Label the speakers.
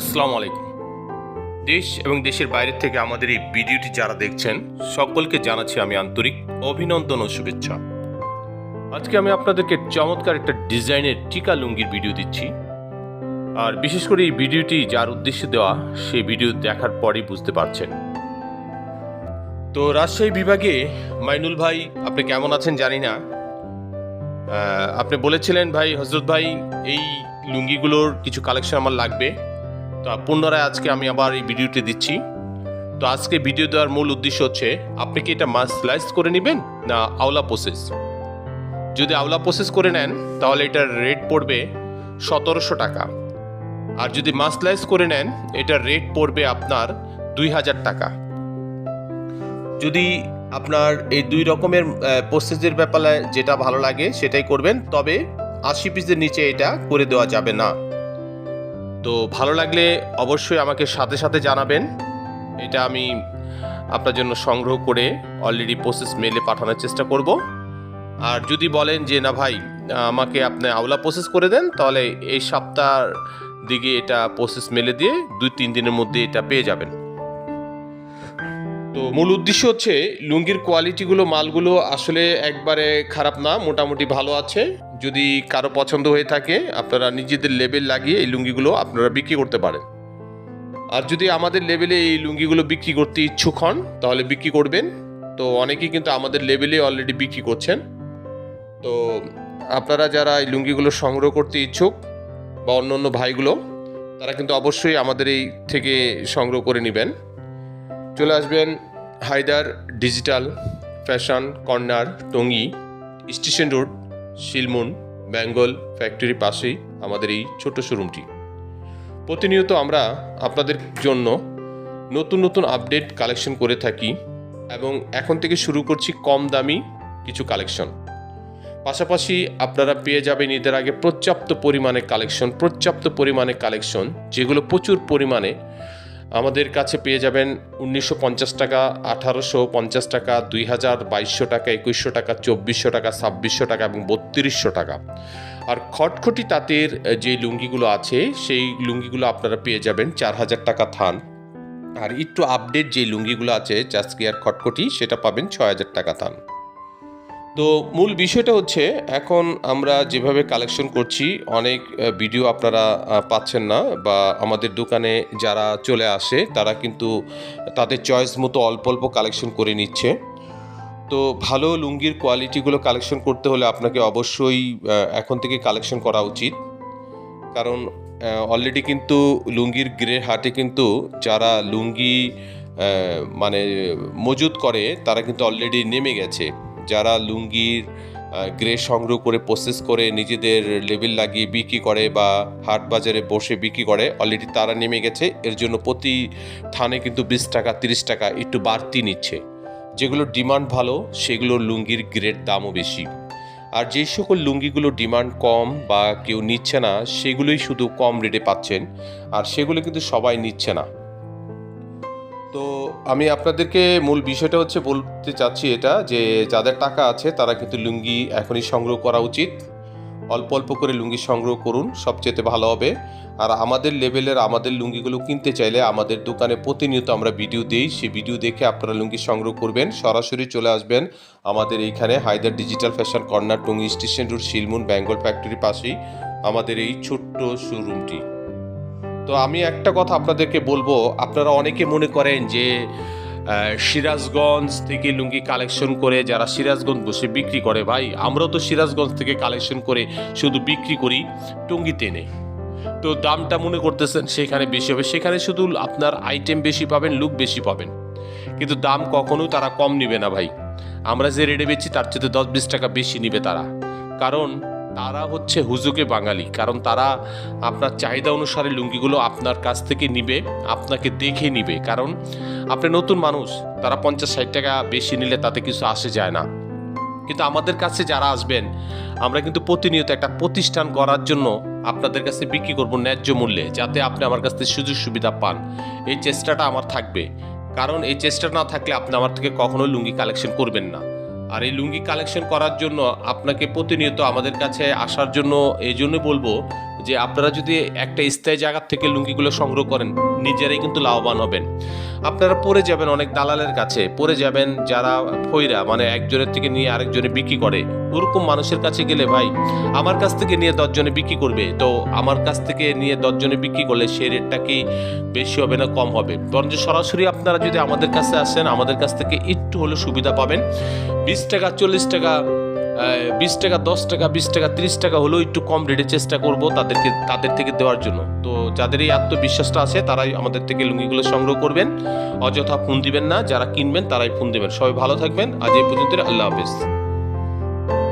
Speaker 1: আসসালামু আলাইকুম। দেশ এবং দেশের বাইরে থেকে আমাদের এই ভিডিওটি যারা দেখছেন, সকলকে জানাচ্ছি আমি আন্তরিক অভিনন্দন ও শুভেচ্ছা। আজকে আমি আপনাদেরকে চমৎকার একটা ডিজাইনের টিকা লুঙ্গির ভিডিও দিচ্ছি। আর বিশেষ করে এই ভিডিওটি যার উদ্দেশ্যে দেওয়া সেই ভিডিও দেখার পরেই বুঝতে পারছেন। তো রাজশাহী বিভাগে মাইনুল ভাই, আপনি কেমন আছেন জানি না। আপনি বলেছিলেন ভাই, হজরত ভাই, এই লুঙ্গিগুলোর কিছু কালেকশন আমার লাগবে। তো পুনরায় আজকে আমি আবার এই ভিডিওটি দিচ্ছি। তো আজকে ভিডিও দেওয়ার মূল উদ্দেশ্য হচ্ছে, আপনি কি এটা মাছ স্লাইস করে নেবেন না আওলা প্রসেস যদি আওলা প্রসেস করে নেন, তাহলে এটার রেট পড়বে সতেরোশো টাকা। আর যদি মাছ স্লাইস করে নেন, এটার রেট পড়বে আপনার দুই হাজার টাকা। যদি আপনার এই দুই রকমের প্রসেসের ব্যাপারে যেটা ভালো লাগে সেটাই করবেন, তবে আশি পিসের নিচে এটা করে দেওয়া যাবে না। তো ভালো লাগলে অবশ্যই আমাকে সাথে সাথে জানাবেন। এটা আমি আপনার জন্য সংগ্রহ করে অলরেডি প্রসেস মেলে পাঠানোর চেষ্টা করব। আর যদি বলেন যে, না ভাই, আমাকে আপনি আওলা প্রসেস করে দেন, তাহলে এই সপ্তাহ দিকে এটা প্রসেস মেলে দিয়ে দুই তিন দিনের মধ্যে এটা পেয়ে যাবেন। তো মূল উদ্দেশ্য হচ্ছে লুঙ্গির কোয়ালিটিগুলো মালগুলো আসলে একবারে খারাপ না, মোটামুটি ভালো আছে। যদি কারও পছন্দ হয়ে থাকে, আপনারা নিজেদের লেবেল লাগিয়ে এই লুঙ্গিগুলো আপনারা বিক্রি করতে পারেন। আর যদি আমাদের লেভেলে এই লুঙ্গিগুলো বিক্রি করতে ইচ্ছুক হন, তাহলে বিক্রি করবেন। তো অনেকেই কিন্তু আমাদের লেভেলে অলরেডি বিক্রি করছেন। তো আপনারা যারা এই লুঙ্গিগুলো সংগ্রহ করতে ইচ্ছুক, বা অন্য অন্য ভাইগুলো, তারা কিন্তু অবশ্যই আমাদের এই থেকে সংগ্রহ করে নেবেন। চলে আসবেন Haidar digital, fashion, corner, Tongi, station road Shilmun Bengal factory পাশেই আমাদের এই ছোট শোরুমটি। প্রতিনিয়ত আমরা আপনাদের জন্য নতুন নতুন আপডেট কালেকশন করে থাকি এবং এখন থেকে শুরু করছি কম দামি কিছু কালেকশন। পাশাপাশি আপনারা পেয়ে যাবেন ঈদের আগে পর্যাপ্ত পরিমাণে কালেকশন, পর্যাপ্ত পরিমাণে কালেকশন, যেগুলো প্রচুর পরিমাণে আমাদের কাছে পেয়ে যাবেন উনিশশো পঞ্চাশ টাকা, আঠারোশো পঞ্চাশ টাকা, দুই হাজার বাইশশো টাকা, একুশশো টাকা, চব্বিশশো টাকা, ছাব্বিশশো টাকা এবং বত্রিশশো টাকা। আর খটখটি তাঁতের যে লুঙ্গিগুলো আছে, সেই লুঙ্গিগুলো আপনারা পেয়ে যাবেন চার হাজার টাকা থান। আর একটু আপডেট যে লুঙ্গিগুলো আছে চাস্কিয়ার খটখটি, সেটা পাবেন ছয় হাজার টাকা থান। তো মূল বিষয়টা হচ্ছে, এখন আমরা যেভাবে কালেকশন করছি, অনেক ভিডিও আপনারা পাচ্ছেন না বা আমাদের দোকানে যারা চলে আসে, তারা কিন্তু তাদের চয়েস মতো অল্প অল্প কালেকশন করে নিচ্ছে। তো ভালো লুঙ্গির কোয়ালিটিগুলো কালেকশন করতে হলে আপনাকে অবশ্যই এখন থেকে কালেকশন করা উচিত। কারণ অলরেডি কিন্তু লুঙ্গির গ্রে হাটে কিন্তু যারা লুঙ্গি মানে মজুত করে, তারা কিন্তু অলরেডি নেমে গেছে। যারা লুঙ্গির গ্রে সংগ্রহ করে প্রসেস করে, নিজেদের লেবেল লাগিয়ে বিক্রি করে বা হাট বাজারে বসে বিক্রি করে অলরেডি তারা নেমে গেছে। এর জন্য প্রতি থানে কিন্তু বিশ টাকা, তিরিশ টাকা একটু বাড়তি নিচ্ছে। যেগুলোর ডিমান্ড ভালো সেগুলোর লুঙ্গির গ্রেড দামও বেশি। আর যে সকল লুঙ্গিগুলো ডিমান্ড কম বা কেউ নিচ্ছে না, সেগুলোই শুধু কম রেটে পাচ্ছেন। আর সেগুলো কিন্তু সবাই নিচ্ছে না। তো আমি আপনাদেরকে মূল বিষয়টা হচ্ছে বলতে চাচ্ছি এটা যে যাদের টাকা আছে তারা কিন্তু লুঙ্গি এখনই সংগ্রহ করা উচিত। অল্প অল্প করে লুঙ্গি সংগ্রহ করুন সবচেয়ে ভালো হবে। আর আমাদের লেভেলের আমাদের লুঙ্গিগুলো কিনতে চাইলে আমাদের দোকানে প্রতিনিয়ত আমরা ভিডিও দিই। সেই ভিডিও দেখে আপনারা লুঙ্গি সংগ্রহ করবেন, সরাসরি চলে আসবেন আমাদের এইখানে Haidar digital fashion corner, Tongi station road Shilmun Bengal factory পাশেই আমাদের এই ছোট্ট শোরুমটি তো আমি একটা কথা আপনাদেরকে বলব। আপনারা অনেকে মনে করেন যে সিরাজগঞ্জ থেকে লুঙ্গি কালেকশন করে যারা সিরাজগঞ্জ বসে বিক্রি করে, ভাই, আমরাও তো সিরাজগঞ্জ থেকে কালেকশন করে শুধু বিক্রি করি টঙ্গিতে এনে তো দামটা মনে করতেছেন সেখানে বেশি হবে। সেখানে শুধু আপনার আইটেম বেশি পাবেন লুক বেশি পাবেন। কিন্তু দাম কখনোই তারা কম নিবে না, ভাই। আমরা যে রেটে বেচি, তার চেয়ে দশ বিশ টাকা বেশি নিবে তারা। কারণ তারা হচ্ছে হুজুকে বাঙালি, কারণ তারা আপনার চাহিদা অনুসারে লুঙ্গিগুলো আপনার কাছ থেকে নিবে, আপনাকে দেখে নিবে। কারণ আপনি নতুন মানুষ, তারা পঞ্চাশ ষাট টাকা বেশি নিলে তাতে কিছু আসে যায় না। কিন্তু আমাদের কাছে যারা আসবেন, আমরা কিন্তু প্রতিনিয়ত একটা প্রতিষ্ঠান করার জন্য আপনাদের কাছে বিক্রি করব ন্যায্য মূল্যে, যাতে আপনি আমার কাছ থেকে সুযোগ সুবিধা পান। এই চেষ্টাটা আমার থাকবে। কারণ এই চেষ্টা না থাকলে আপনি আমার থেকে কখনোই লুঙ্গি কালেকশন করবেন না। আর এই লুঙ্গি কালেকশন করার জন্য আপনাকে প্রতিনিয়ত আমাদের কাছে আসার জন্য এই জন্য বলব যে আপনারা যদি একটা স্থায়ী জায়গার থেকে লুঙ্গিগুলো সংগ্রহ করেন, নিজেরাই কিন্তু লাভবান হবেন। আপনারা পরে যাবেন অনেক দালালের কাছে পরে যাবেন যারা ফইরা মানে একজনের থেকে নিয়ে আরেকজনে বিক্রি করে। ওরকম মানুষের কাছে গেলে, ভাই, আমার কাছ থেকে নিয়ে দশজনে বিক্রি করবে। তো আমার কাছ থেকে নিয়ে দশজনে বিক্রি করলে সেই রেটটা কি বেশি হবে না কম হবে? বরঞ্চ সরাসরি আপনারা যদি আমাদের কাছে আসেন, আমাদের কাছ থেকে একটু হলে সুবিধা পাবেন। বিশ টাকা, চল্লিশ টাকা বিশ টাকা, দশ টাকা, বিশ টাকা, তিরিশ টাকা হলেও একটু কম রেটের চেষ্টা করব তাদেরকে, তাদের থেকে দেওয়ার জন্য। তো যাদের এই আত্মবিশ্বাসটা আছে, তারাই আমাদের থেকে লুঙ্গিগুলো সংগ্রহ করবেন। অযথা ফোন দিবেন না, যারা কিনবেন তারাই ফোন দেবেন। সবাই ভালো থাকবেন। আজ এই পর্যন্ত আল্লাহ হাফেজ।